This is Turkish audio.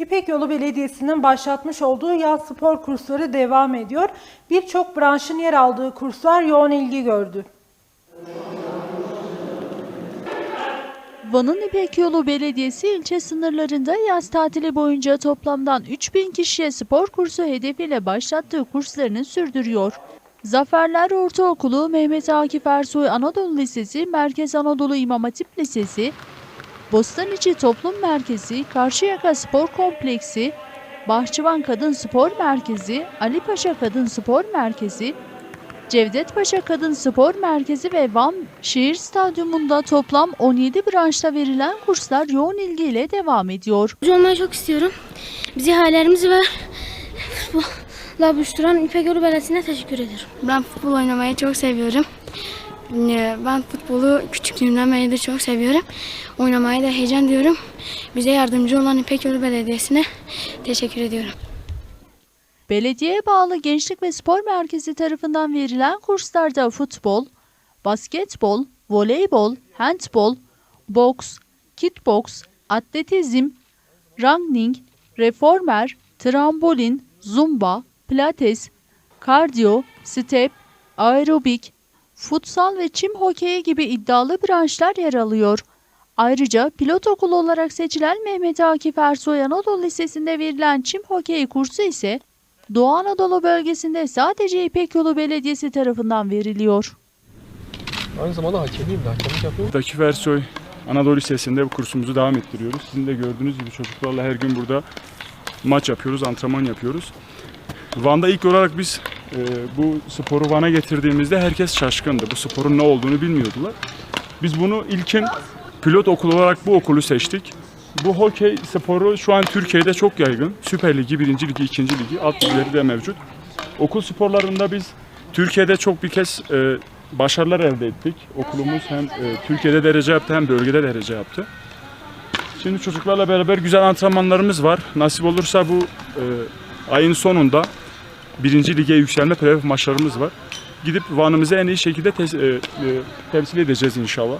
İpek Yolu Belediyesi'nin başlatmış olduğu yaz spor kursları devam ediyor. Birçok branşın yer aldığı kurslar yoğun ilgi gördü. Van'ın İpek Yolu Belediyesi ilçe sınırlarında yaz tatili boyunca toplamdan 3000 kişiye spor kursu hedefiyle başlattığı kurslarını sürdürüyor. Zaferler Ortaokulu, Mehmet Akif Ersoy Anadolu Lisesi, Merkez Anadolu İmam Hatip Lisesi, Bostaniçi Toplum Merkezi, Karşıyaka Spor Kompleksi, Bahçıvan Kadın Spor Merkezi, Ali Paşa Kadın Spor Merkezi, Cevdet Paşa Kadın Spor Merkezi ve Van Şehir Stadyumunda toplam 17 branşta verilen kurslar yoğun ilgiyle devam ediyor. Futbolcu olmayı çok istiyorum. Bizi hayallerimizi ve futbolla buluşturan İpek Yolu Belediyesi'ne teşekkür ederim. Ben futbol oynamayı çok seviyorum. Ee, Ben futbolu küçüklüğümden beri de çok seviyorum. Oynamaya da heyecan diyorum. Bize yardımcı olan İpek Yolu Belediyesi'ne teşekkür ediyorum. Belediyeye bağlı Gençlik ve Spor Merkezi tarafından verilen kurslarda futbol, basketbol, voleybol, handbol, boks, kickboks, atletizm, running, reformer, trambolin, zumba, pilates, kardiyo, step, aerobik, futsal ve çim hokeyi gibi iddialı branşlar yer alıyor. Ayrıca pilot okulu olarak seçilen Mehmet Akif Ersoy Anadolu Lisesi'nde verilen çim hokeyi kursu ise Doğu Anadolu bölgesinde sadece İpek Yolu Belediyesi tarafından veriliyor. Aynı zamanda hakemiyim de hakemlik yapıyorum. Akif Ersoy Anadolu Lisesi'nde bu kursumuzu devam ettiriyoruz. Sizin de gördüğünüz gibi çocuklarla her gün burada maç yapıyoruz, antrenman yapıyoruz. Van'da ilk olarak biz e, bu sporu Van'a getirdiğimizde herkes şaşkındı. Bu sporun ne olduğunu bilmiyordular. Biz bunu ilkin pilot okulu olarak bu okulu seçtik. Bu hokey sporu şu an Türkiye'de çok yaygın. Süper Ligi, 1. Ligi, 2. Ligi, alt ligleri de mevcut. Okul sporlarında biz Türkiye'de çok bir kez e, başarılar elde ettik. Okulumuz hem e, Türkiye'de derece yaptı hem bölgede derece yaptı. Şimdi çocuklarla beraber güzel antrenmanlarımız var. Nasip olursa bu e, ayın sonunda birinci lige yükselme playoff maçlarımız var. Gidip Van'ımızı en iyi şekilde tes- e, e, temsil edeceğiz inşallah.